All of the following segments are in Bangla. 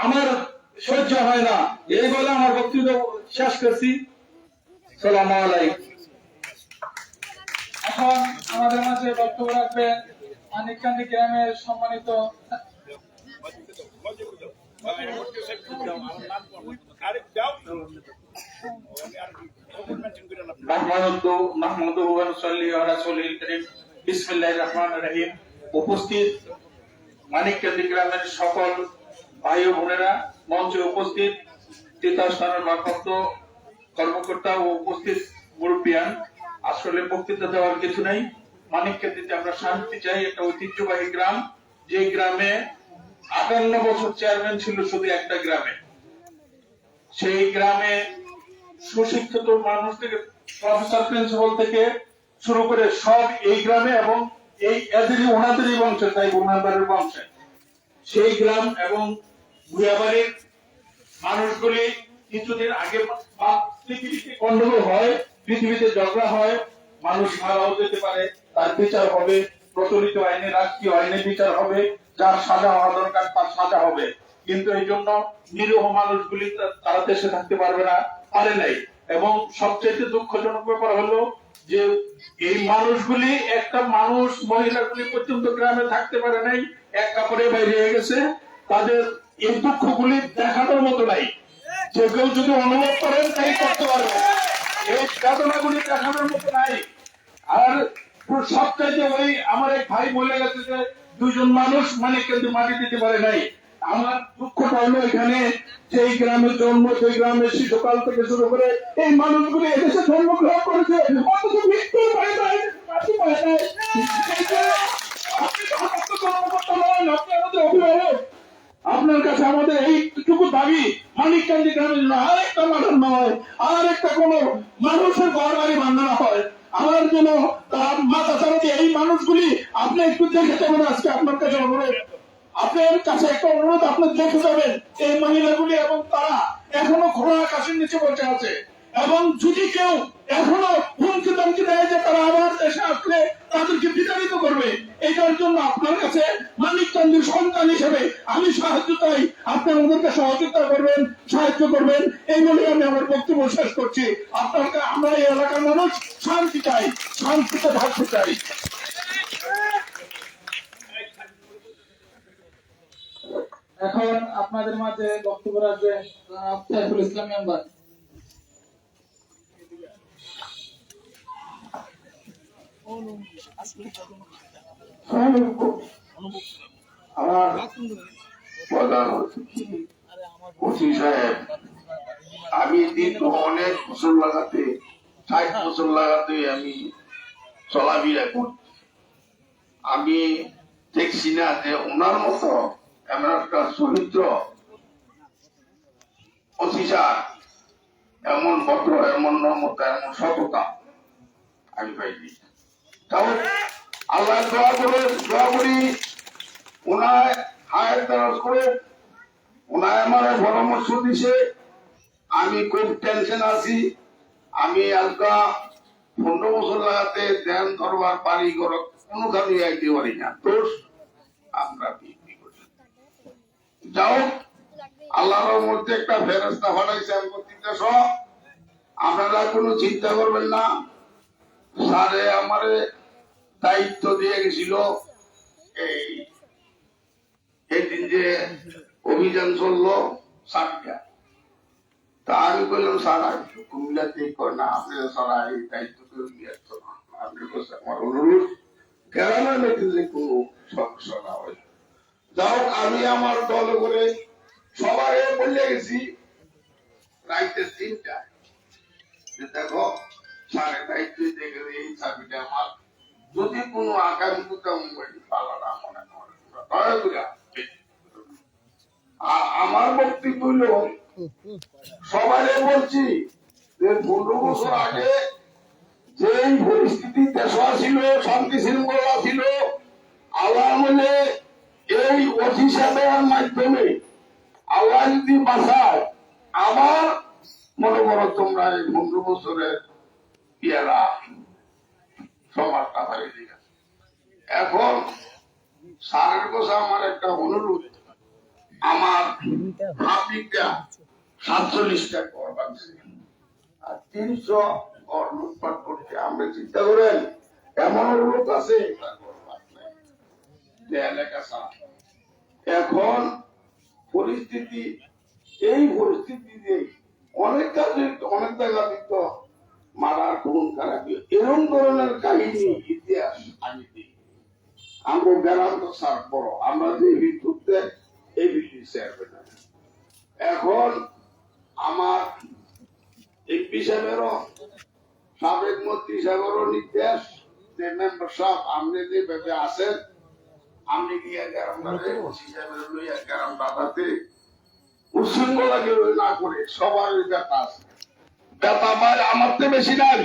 আমার সহ্য হয় না। এই বলে আমার বক্তব্য শেষ করছি। সালাম এখন আমাদের মাঝে বক্তব্য রাখবেন মানিককান্দি গ্রামের সম্মানিত উপস্থিত মানিককান্দি গ্রামের সকল ভাই ও বোনেরা, মঞ্চে উপস্থিত তীর্থস্থানের ভারপ্রাপ্ত কর্মকর্তা ও উপস্থিত মুরব্বিয়ান। আসলে বক্তৃতা দেওয়ার কিছু নেই। মানিককান্দিতে আমরা শান্তি চাই, একটা ঐতিহ্যবাহী গ্রাম। যে গ্রামে আটান্ন বছর চেয়ারম্যান ছিল শুধু একটা গ্রামে। সেই গ্রামে সুশিক্ষিত মানুষ থেকে প্রফেসর প্রিন্সিপাল থেকে শুরু করে সব এই গ্রামে এবং এই এদেরই, ওনাদেরই বংশে, তাই ওনাদের বংশে। সেই গ্রাম এবং ভুয়াবাড়ির মানুষগুলি কিছুদিন আগে পৃথিবীতে গন্ডগোল হয়, পৃথিবীতে ঝগড়া হয়, মানুষ মারাও যেতে পারে, তার বিচার হবে, প্রচলিত আইনে, রাষ্ট্রীয় আইনে বিচার হবে, যার সাজা হওয়া দরকার, তার সাজা হবে। কিন্তু এই জন্য নিরীহ মানুষগুলি তারা দেশে থাকতে পারবে না, পারে নাই। এবং সবচেয়ে দুঃখজনক ব্যাপার হলো যে এই মানুষগুলি একটা মানুষ মহিলাগুলি পর্যন্ত গ্রামে থাকতে পারে নাই, এক কাপড়ে বাইরে গেছে। তাদের এই দুঃখগুলি দেখানোর মতো নাই। যে কেউ যদি অনুভব করেন, তাই করতে পারবে। এই বেদনাগুলি দেখানোর মতো নাই। আর সবচাইতে ওই আমার এক ভাই বলে গেছে যে দুজন মানুষ মানে কিন্তু মাটি দিতে পারে নাই। আমার দুঃখটা হলো এখানে, যেই গ্রামে জন্ম সেই গ্রামে শিশুকাল থেকে শুরু করে এই মানুষগুলি এদেশে জন্মগ্রহণ করেছে। অথচ মৃত্যু পায় নাই, মাটি পায় নাই এই যে আপনি তো আমাদের কর্মকর্তা নন আপনি আমাদের অভিভাবক আপনার কাছে আমাদের এইটুকু দাবি মানিককান্দি গ্রামের জন্য আরেকটা মাঠের হয় আর একটা কোন মানুষের ঘর বাড়ি বান্ধানো হয়। আমার জন্য তার মাথা চালাতে এই মানুষগুলি আপনি একটু দেখে যাবেন আজকে আপনার কাছে অনুরোধ। আপনার কাছে একটা অনুরোধ, আপনি দেখে যাবেন এই মহিলাগুলি এবং তারা এখনও ঘোড়া আকাশের নিচে বসে আছে। এবং যদি কেউ এখনও হুমকি ধমকি দেয় যে তারা আবার দেশে আসলে তাদেরকে বিতাড়িত করবে, এটার জন্য আপনার কাছে মানিক চন্দ্রের সন্তান হিসেবে আমি সাহায্য চাই। আপনি আমাদেরকে সহযোগিতা করবেন, সাহায্য করবেন, এই বলে আমি আমার বক্তব্য শেষ করছি। আপনাকে আমরা এই এলাকার মানুষ শান্তি চাই, শান্তিতে থাকতে চাই। এখন আপনাদের মাঝে বক্তব্য জনাব সাইফুল ইসলাম মেম্বার। আমি অনেক লাগাতে ষাট লাগাতে আমি আমি দেখছি না যে ওনার মতো এমন একটা চরিত্র সাহেব এমন ভদ্র এমন নম্রতা এমন সততা আমি পাইনি আল্লাহ দোয়া করে দোয়া করি। ওনায় করে ওনায় আমার পরামর্শ দিছে। আমি খুব টেনশন আছি। আমি আজকা পনেরো বছর লাগাতে ধ্যান ধরবার পারি কর কোনো কাজে আইতে পারি না। দোষ আমরা বিক্রি করি যাও, আল্লাহর মধ্যে একটা ফেরস্তা ফাটাইছে আমি আপনারা কোনো চিন্তা করবেন না। স্যারে আমারে দায়িত্ব দিয়ে গেছিল এই এদিন যে অভিযান চলল সাতটা তা আমি বললাম স্যার কুমিল্লাতে না আপনি সারা এই দায়িত্ব নিয়ে আমার অনুরোধ, কোনো সমস্যা না হয়? যাও আমি আমার দল করে সবাই বলে গেছি, রাইতে তিনটা দেখো আমার যদি কোনো আগামী কোথাও পালা না মনে করে দয়া করে আমার বক্তব্য হইল সবাই বলছি যে পনেরো বছর আগে যেই পরিস্থিতি দেশ ছিল, শান্তি শৃঙ্খলা ছিল আমলে এই অফিসা দেওয়ার মাধ্যমে আল্লাহ যদি বাঁচায় আবার মনে করো তোমরা এই পনেরো বছরের ইয়েরা সবারটা হয়ে দিকে এখন সারের কাছে আমার একটা অনুরোধ। আমার হাফিকা সাতচল্লিশটা ঘর আর তিনশো ঘর লুটপাট করছে। আমরা চিন্তা করেন, এমন লোক আছে। এখন পরিস্থিতি, এই পরিস্থিতিতে অনেক কাজে অনেক জায়গা কিন্তু মারার খুন খারাপ এরকম ধরনের কাহিনী ইতিহাস আমি দিই। আমার গ্রাম তো সার বড়। আমরা যে বিদ্যুৎতে এই বিদ্যুৎ serve না। এখন আমার এমপি সাহেবেরও, সাবেক মন্ত্রী সাহেবেরও নির্দেশ যে মেম্বার সাহেব, আপনি যে ভেবে আছেন, আপনি গিয়ে সাহেবের লইয়া গ্রাম উচ্ছৃঙ্খলাকে না করে সবার ব্যথা আছে ব্যথা ভাই, আমার তো বেশি নাই।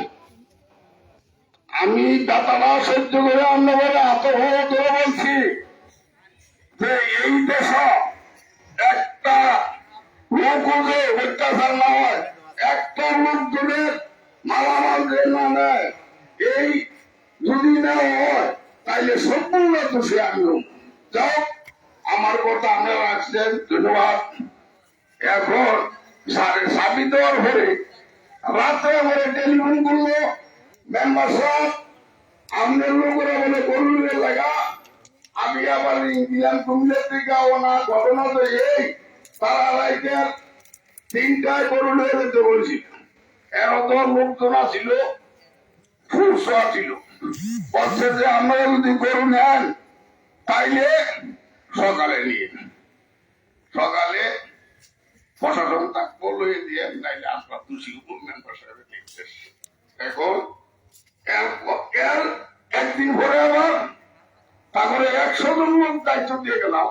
আমি ব্যথাটা সহ্য করে অন্য বলে এত হয়ে ধরে বলছি যে এই দেশ একটা লোক অত্যাচার না হয়, একটা লোকজনের মালামাল যে না নেয়। এই যদি না হয়, তাইলে সম্পূর্ণ আমি হব। যাও আমার কথা আমরা রাখছেন, ধন্যবাদ। এখন সাড়ে সাবি দেওয়ার রাত্রে পরে টেলিফোন করল মেম্বার সাহেব আমাদের লোকেরা বলে গরুরের লাগা আমি আবার ইন্ডিয়ান কুমিল্লার থেকে ওনা ঘটনা তো এই, তারা রাইতের তিনটায় গরু নিয়ে যেতে বলছি এর লোকজনা ছিল ফুসা ছিল। বলছে যে আপনারা যদি গরু নেন, তাইলে সকালে নিয়ে সকালে প্রশাসন তাক বলে দিয়ে, নাইলে আপনার দোষী এখন একদিন পরে আবার তারপরে একশো জন লোক দায়িত্ব দিয়ে গেলাম।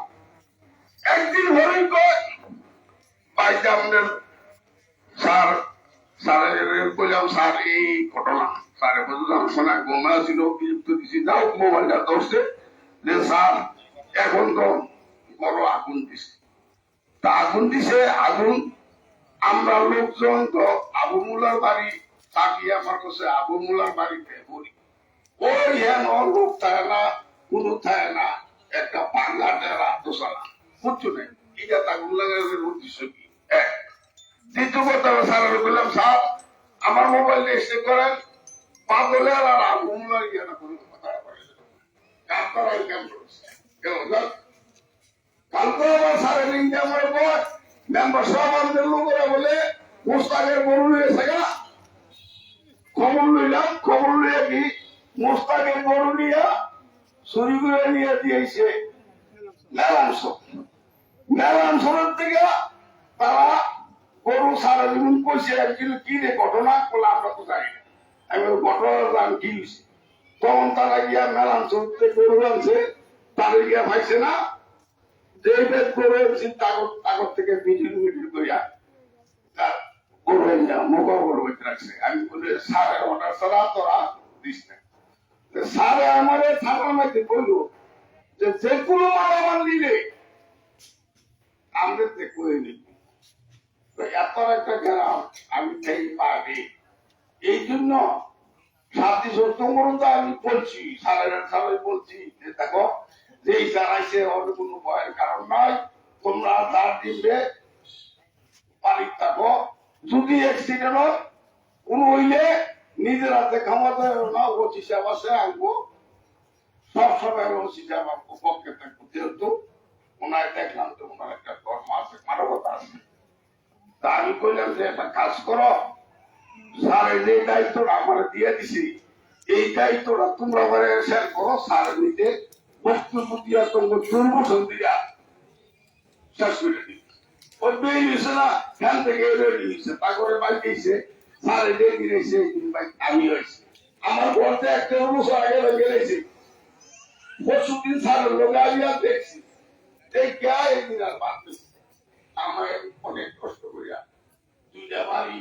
একদিন বাড়িতে আমাদের স্যার, স্যারের বললাম স্যার, এই ঘটনা। স্যারে বললাম শোনা, ঘুমা ছিল বিযুক্ত দিছি। যাও মোবাইলটা ধরছে যে স্যার, এখন তো বড় আগুন দিছে। তা আগুন দিছে, আগুন, আমরা লোকজন তো আবু মুলার বাড়ি তাকিয়ে আমার কাছে আবু মুলার বাড়িতে বলি, ওই হ্যাঁ লোক থাকে না কোনো থাকে না একটা পাঙ্গা টেরা দোসালা। বুঝছ না এটা আগুন লাগানোর উদ্দেশ্য কি? এক। দ্বিতীয় কথা স্যার বললাম, স্যার, আমার মোবাইল এসে করেন। পাগলের আর আবু মুলার ইয়ে না কোনো কথা বলে আপনারা কেমন কালকে আবার সাড়ে তিনটে আমার পর মেম্বার সব আমাদের লোকেরা বলে মোস্তাকের গরু নিয়েছে গা। খবর লইলাম, খবর লইয়া কি মোস্তাকের গরু নিয়ে চুরি করে দিয়েছে। মেলাংশ মেলাংশের থেকে তারা গরু সারা জীবন কইছে কিন্তু কি রে ঘটনা? বলে, আমরা তো জানি আমি ওই ঘটনা জান কি হয়েছে তখন তারা গিয়া মেলাংশ গরু আনছে গিয়া পাইছে না। যে বেদ করে তাগর থেকে মিটিং মিটিং করিয়া করবেন না মোকা করবে রাখছে। আমি বলে সারে অর্ডার ছাড়া তোরা দিস না। সারে আমারে থানার মধ্যে বলল যে যে কোনো মালামাল নিলে আমাদের তে করে নিবি এত একটা গ্রাম আমি সেই পারি এই জন্য সাথী সত্য করুন তো আমি বলছি সাড়ে সাড়ে বলছি, যে দেখো, যে এই দাঁড়াইছে ওর কোনো ভয়ের কারণ নয়, তোমরা তার দিবে পানি থাকো। যদি অ্যাক্সিডেন্ট কোন হইলে নিজের হাতে খামাতে না ওসি সাহেব আছে আনব। সব সময় ওসি সাহেব আমকো পক্ষে থাকব, যেহেতু ওনায় দেখলাম তো ওনার একটা কর্ম আছে, মানবতা আছে। তা আমি কইলাম যে, একটা কাজ করো। স্যার, এই যে দায়িত্বটা আমার দিয়ে দিছি, এই দায়িত্বটা তোমরা করে শেয়ার করো। স্যার নিজে বক্তব্য দিয়া তোমার দুর্বসন দিয়া শেষ করে দিই ওই বেই হয়েছে থেকে রেডি হয়েছে তারপরে স্যার রেডি রয়েছে আমি হয়েছে। আমার ঘরতে একটা বছর আগে লেগে গেছে পরশু দিন স্যারের লোক দেখছি। দেখে একদিন আর বাদ আমার অনেক কষ্ট করিয়া দুইটা বাড়ি,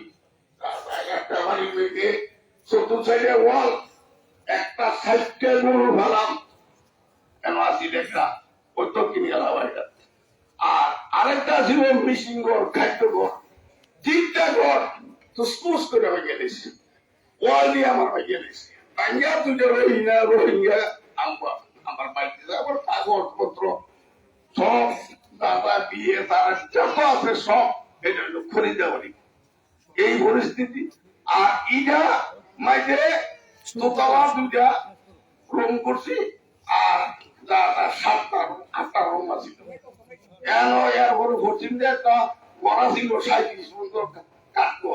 তারপর একটা বাড়ি মেয়েকে চতুর্থ সাইডে ওয়াল, একটা সাইডকে গরু ফেলাম। কেন আসি দেখলাম ওই তো কিনে গেলাম এটা আর আরেকটা ছিল মিশিং ঘর, খাদ্য ঘর, তিনটা ঘর তো স্পুস করে হয়ে গেছে ওয়াল দিয়ে আমার হয়ে তুই রোহিঙ্গা রোহিঙ্গা আমার আমার বাড়িতে আবার কাগজপত্র, সব বিয়ে, তার যত আছে সব এটা এই পরিস্থিতি। আর ইটা মাইতে দোতলা দুইটা রুম করছি, আর দাদা সাতটা, আটটা রুম আছে। এর বড় ভর্তি তা বড় ছিল সাঁত্রিশ পর্যন্ত কাটতে